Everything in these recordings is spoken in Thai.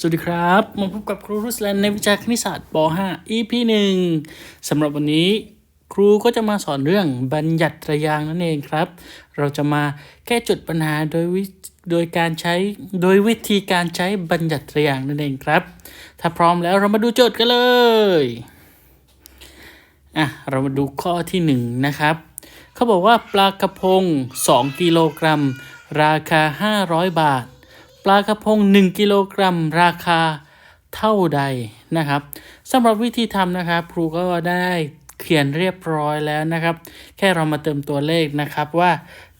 สวัสดีครับ มาพบกับครูรุสแลนในวิชาคณิตศาสตร์ป .5 EP 1สำหรับวันนี้ครูก็จะมาสอนเรื่องบัญญัติตรยางนั่นเองครับ เราจะมาแก้จุดปัญหาโดยวิโดยการใช้โดยวิธีการใช้บัญญัติตรยางนั่นเองครับ ถ้าพร้อมแล้วเรามาดูโจทย์กันเลยอะเรามาดูข้อที่หนึ่งนะครับ เขาบอกว่าปลากระพง 2 กิโลกรัม ราคา 500 บาท ปลากระพง 1 กิโลกรัม ราคาเท่าใดนะครับสำหรับวิธีทำนะครับ ครูก็ได้เขียนเรียบร้อยแล้วนะครับ แค่เรามาเติมตัวเลขนะครับว่า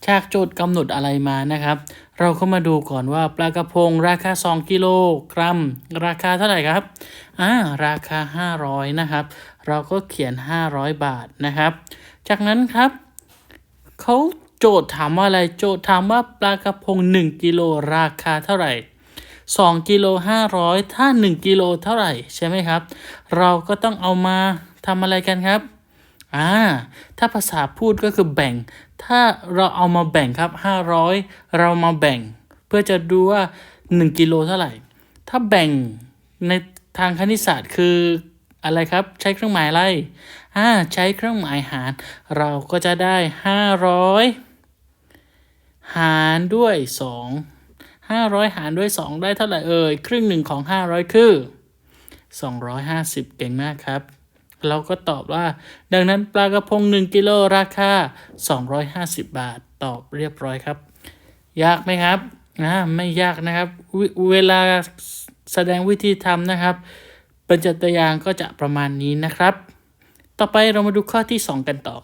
จากโจทย์กำหนดอะไรมานะครับ เราก็มาดูก่อนว่าปลากระพงราคา 2 กิโลกรัม ราคาเท่าไหร่ครับอ่าราคา 500 นะครับ เราก็เขียน 500 บาทนะครับ จากนั้นครับเขา โจทย์ถามว่าอะไรโจทย์ถามว่าปลากระพง 1กิโลราคาเท่าไหร่ 2กิโล500 ถ้า 1กิโลเท่าไหร่ใช่ไหมครับ เราก็ต้องเอามาทำอะไรกันครับอ่าถ้าภาษาพูดก็คือแบ่ง ถ้าเราเอามาแบ่งครับ 500 เรามาแบ่ง เพื่อจะดูว่า 1กิโลเท่าไหร่ ถ้าแบ่งในทางคณิตศาสตร์คืออะไรครับ ใช้เครื่องหมายอะไรอ่าใช้เครื่องหมายหาร เราก็จะได้ 500 หารด้วย2 500หารด้วย2ได้เท่าไหร่เอ่ยครึ่งหนึ่งของ500คือ250เก่งมากครับ เราก็ตอบว่า ดังนั้นปลากระพง1กิโลราคา250บาทตอบเรียบร้อยครับ ยากไหมครับอ่าไม่ยากนะครับเวเวลาแสดงวิธีทำนะครับบรรจัตยางก็จะประมาณนี้นะครับ ต่อไปเรามาดูข้อที่ 2 กันต่อ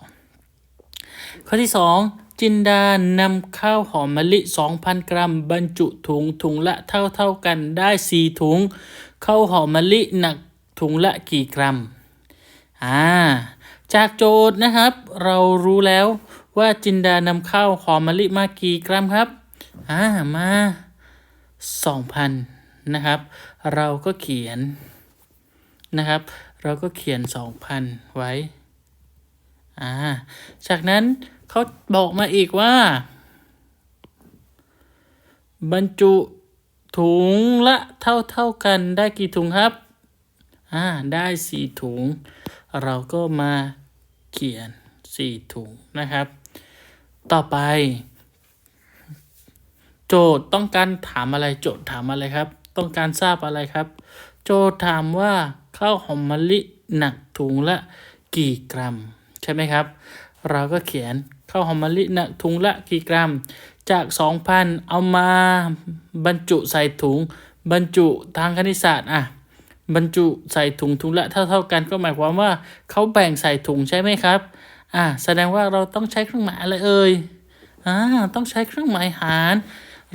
ข้อที่ 2 จินดานำข้าวหอมมะลิ 2,000 กรัม บรรจุถุงถุงละเท่าเท่าๆกันได้ 4 ถุง ข้าวหอมมะลิหนักถุงละกี่กรัม อ่า จากโจทย์นะครับ เรารู้แล้วว่าจินดานำข้าวหอมมะลิมากี่กรัมครับ อ่า มา 2,000 นะครับ เราก็เขียนนะครับ เราก็เขียน 2,000 ไว้ อ่า จากนั้น เขาบอกมาอีกว่า บรรจุถุงละเท่าเท่ากันได้กี่ถุงครับ อ่า ได้สี่ถุง เราก็มาเขียนสี่ถุงนะครับ ต่อไป โจทย์ต้องการถามอะไรโจทย์ถามอะไรครับ ต้องการทราบอะไรครับ โจทย์ถามว่าข้าวหอมมะลิหนักถุงละกี่กรัม ใช่ไหมครับ เราก็เขียน ข้าวหอมมะลิหนักถุงละกี่กรัม จาก 2,000 เอามาบรรจุใส่ถุง บรรจุทางคณิตศาสตร์อะบรรจุใส่ถุงถุงละเท่าเท่ากันก็หมายความว่าเขาแบ่งใส่ถุงใช่ไหมครับอ่าแสดงว่าเราต้องใช้เครื่องหมายอะไรเอ่ยอ่าต้องใช้เครื่องหมายหาร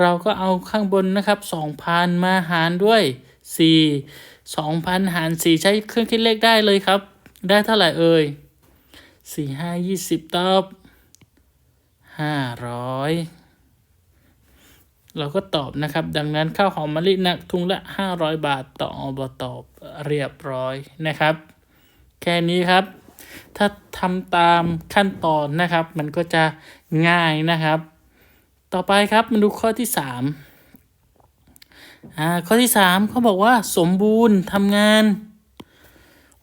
เราก็เอาข้างบนนะครับ2,000 มาหารด้วย 4 2,000 หาร 4 ใช้เครื่องคิดเลขได้เลยครับ ได้เท่าไหร่เอ่ย4 5 20 ตอบ 500เราก็ตอบนะครับ ดังนั้นข้าวหอมมะลิหนักถุงละ 500 บาทต่ออบตอบเรียบร้อยนะครับ แค่นี้ครับ ถ้าทำตามขั้นตอนนะครับ มันก็จะง่ายนะครับ ต่อไปครับมาดูข้อที่สามอ่าข้อที่สามเขาบอกว่าสมบูรณ์ทำงาน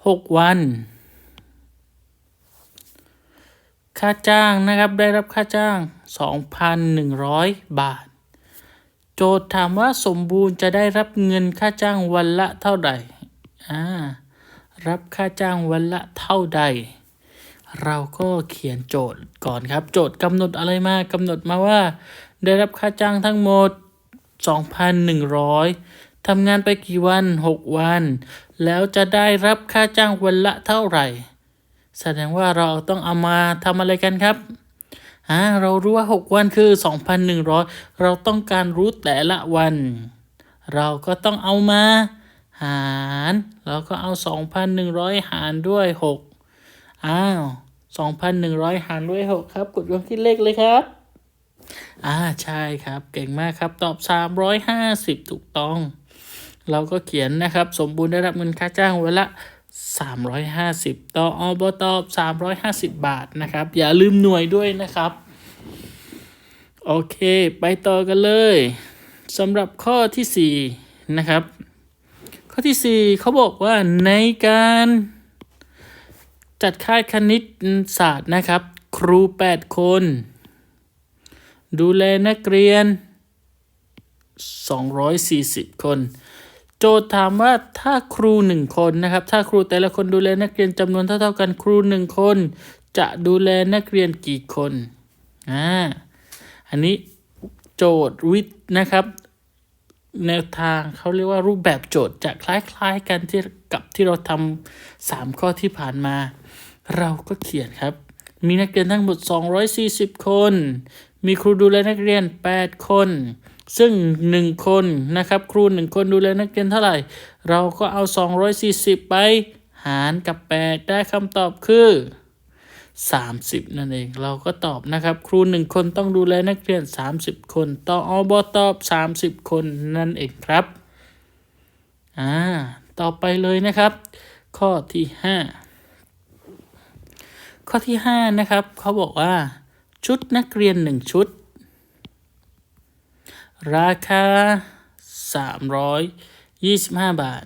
หกวัน ค่าจ้างนะครับได้รับค่าจ้าง 2,100 บาท โจทย์ถามว่าสมบูรณ์จะได้รับเงินค่าจ้างวันละเท่าใดอ่ารับค่าจ้างวันละเท่าใด เราก็เขียนโจทย์ก่อนครับ โจทย์กำหนดอะไรมากำหนดมาว่า ได้รับค่าจ้างทั้งหมด 2,100ทำงานไปกี่วัน 6 วัน แล้วจะได้รับค่าจ้างวันละเท่าไหร่ แสดงว่าเราต้องเอามาทำอะไรกันครับอ่าเรารู้ว่า 6 วันคือ 2,100 เราต้องการรู้แต่ละวัน เราก็ต้องเอามา หารเราก็เอา 2,100 หารด้วย 6 อ้าว 2,100 หารด้วย 6 ครับ กดเครื่องคิดเลขเลยครับ อ่าใช่ครับ เก่งมากครับ ตอบ 350 ถูกต้อง เราก็เขียนนะครับ สมบูรณ์ได้รับเงินค่าจ้างไวันละ 350 ต่ออบตอบ350 บาทนะครับ อย่าลืมหน่วยด้วยนะครับ โอเค ไปต่อกันเลยสำหรับข้อที่ 4 นะครับ ข้อที่ 4เขาบอกว่าในการจัดค่ายคณิตศาสตร์นะครับ ครู 8 คน ดูแลนักเรียน 240 คน โจทย์ถามว่าถ้าครู1คนนะครับ ถ้าครูแต่ละคนดูแลนักเรียนจำนวนเท่าๆกันครู1คน จะดูแลนักเรียนกี่คนอ่าอันนี้โจทย์วิทย์นะครับแนวทางเขาเรียกว่ารูปแบบโจทย์จะคล้ายๆกันที่กับที่เราทำสามข้อที่ผ่านมา เราก็เขียนครับ มีนักเรียนทั้งหมด 240 คน มีครูดูแลนักเรียน 8 คน ซึ่ง 1 คนนะครับครู 1 คนดูแลนักเรียนเท่าไหร่ เราก็เอา 240 ไปหารกับ 8 ได้คำตอบคือ 30 นั่นเองเราก็ตอบนะครับ ครู 1 คนต้องดูแลนักเรียน 30 คนต่ออบตอบ 30 คนนั่นเองครับอ่าต่อไปเลยนะครับ ข้อที่ 5 ข้อที่ 5 นะครับเขาบอกว่าชุดนักเรียน 1 ชุด ราคา 325 บาท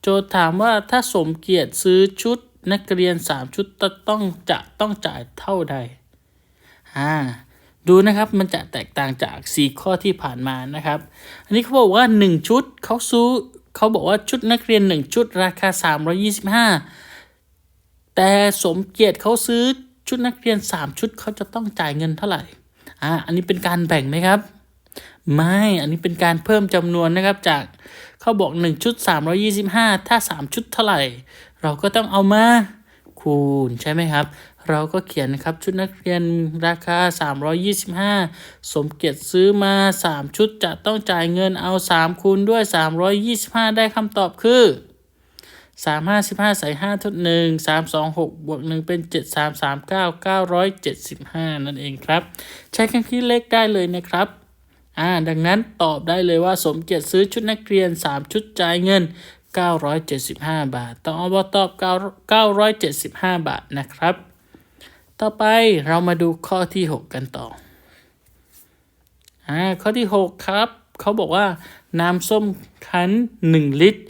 โจทย์ถามว่าถ้าสมเกียรติซื้อชุดนักเรียน 3 ชุดจะต้องจะต้องจ่ายเท่าใดอ่าดูนะครับมันจะแตกต่างจาก 4 ข้อที่ผ่านมานะครับ อันนี้เขาบอกว่า 1 ชุดเขาซื้อเขาบอกว่าชุดนักเรียน 1 ชุดราคา 325 แต่สมเกียรติเขาซื้อชุดนักเรียน 3 ชุดเขาจะต้องจ่ายเงินเท่าไหร่อ่าอันนี้เป็นการแบ่งไหมครับ ไม่ อันนี้เป็นการเพิ่มจำนวนนะครับจากเขาบอก 1 ชุด 325 ถ้า 3 ชุดเท่าไหร่ เราก็ต้องเอามาคูณใช่ไหมครับ เราก็เขียนนะครับชุดนักเรียนราคา 325 สมเกียรติซื้อมา 3 ชุดจะต้องจ่ายเงินเอา 3 คูณด้วย 325 ได้คำตอบคือสามห้าสิบห้าใส่ห้าทดหนึ่งสามสองหกบวกหนึ่งเป็นเจ็ดสามสามเก้าเก้าร้อยเจ็ดสิบห้านั่นเองครับ ใช้เครื่องคิดเลขได้เลยนะครับ อ่าดังนั้นตอบได้เลยว่าสมเกียรติซื้อชุดนักเรียน 3 ชุดจ่ายเงิน 975 บาท ต้องเอาบตอบ9 975 บาทนะครับ ต่อไปเรามาดูข้อที่ 6 กันต่ออ่าข้อที่ 6 ครับ เขาบอกว่า น้ำส้มคั้น 1 ลิตร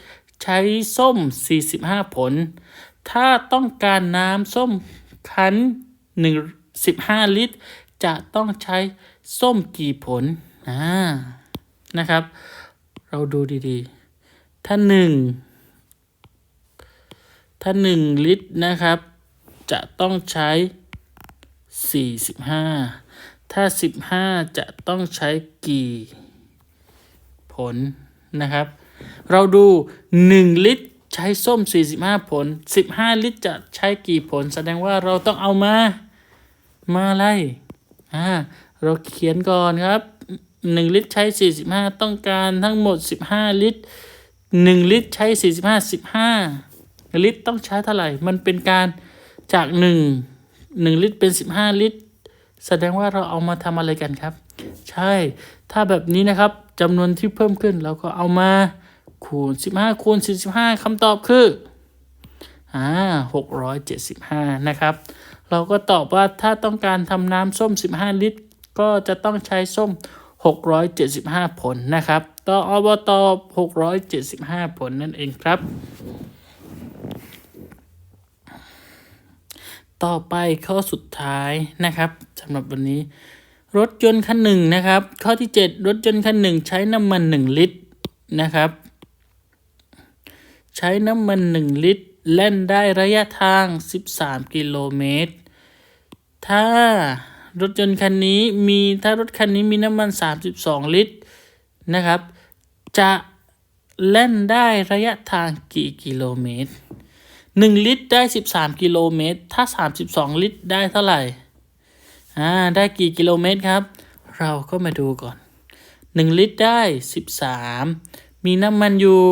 ใช้ส้ม 45 ผล ถ้าต้องการน้ำส้มคั้น1 15 ลิตร จะต้องใช้ส้มกี่ผล อ่านะครับ เราดูดีๆ ถ้าหนึ่งถ้าหนึ่งลิตรนะครับ จะต้องใช้สี่สิบห้าถ้าสิบห้าจะต้องใช้กี่ ผลนะครับ เราดูหนึ่งลิตรใช้ส้มสี่สิบห้าผลสิบห้าลิตรจะใช้กี่ผล แสดงว่าเราต้องเอามา มาอะไล่อ่าเราเขียนก่อนครับ หนึ่งลิตรใช้สี่สิบห้าต้องการทั้งหมดสิบห้าลิตรหนึ่งลิตรใช้สี่สิบห้าสิบห้าลิตรต้องใช้เท่าไหร่ มันเป็นการจากหนึ่งหนึ่งลิตรเป็นสิบห้าลิตร แสดงว่าเราเอามาทำอะไรกันครับ ใช่ ถ้าแบบนี้นะครับจำนวนที่เพิ่มขึ้นเราก็เอามาคูณสิบห้าคูณสี่สิบห้าคำตอบคืออ่าหกร้อยเจ็ดสิบห้านะครับ เราก็ตอบว่าถ้าต้องการทำน้ำส้ม 15 ลิตร ก็จะต้องใช้ส้ม 675 ผลนะครับ ต่ออบต 675 ผลนั่นเองครับ ต่อไปข้อสุดท้ายนะครับสำหรับวันนี้ รถยนต์คันหนึ่งนะครับ ข้อที่ 7 รถยนต์คันหนึ่งใช้น้ำมัน 1 ลิตรนะครับ ใช้น้ำมัน 1 ลิตรเล่นได้ระยะทาง 13 กิโลเมตร ถ้า รถยนต์คันนี้มีถ้ารถคันนี้มีน้ำมัน 32 ลิตรนะครับ จะเล่นได้ระยะทางกี่กิโลเมตร 1 ลิตรได้ 13 กิโลเมตร ถ้า 32 ลิตรได้เท่าไหร่อ่าได้กี่กิโลเมตรครับ เราก็มาดูก่อน 1 ลิตรได้ 13 มีน้ำมันอยู่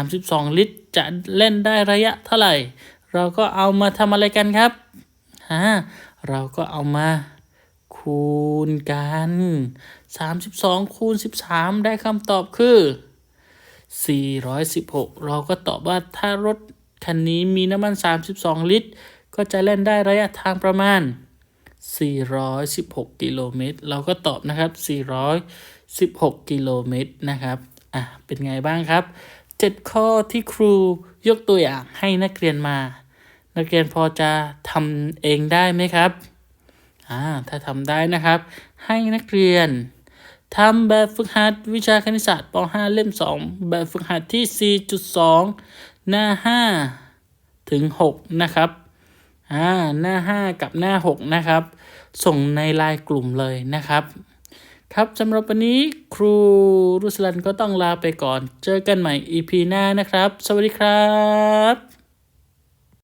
32 ลิตรจะเล่นได้ระยะเท่าไหร่ เราก็เอามาทำอะไรกันครับะเราก็เอามาคูณกัน 32 คูณ 13 ได้คำตอบคือ 416 เราก็ตอบว่าถ้ารถคันนี้มีน้ำมัน 32 ลิตร ก็จะเล่นได้ระยะทางประมาณ 416 กิโลเมตร เราก็ตอบนะครับ 416 กิโลเมตรนะครับ อะ เป็นไงบ้างครับ 7 ข้อที่ครูยกตัวอย่างให้นักเรียนมา นักเรียนพอจะทำเองได้ไหมครับอ่าถ้าทำได้นะครับ ให้นักเรียนทำแบบฝึกหัดวิชาคณิตศาสตร์ป .5 เล่ม 2 แบบฝึกหัดที่ 4.2 หน้า 5 ถึง 6 นะครับอ่าหน้า 5 กับหน้า 6 นะครับ ส่งในไลน์กลุ่มเลยนะครับ ครับสำหรับวันนี้ครูรุสลันก็ต้องลาไปก่อน เจอกันใหม่ EP หน้านะครับ สวัสดีครับ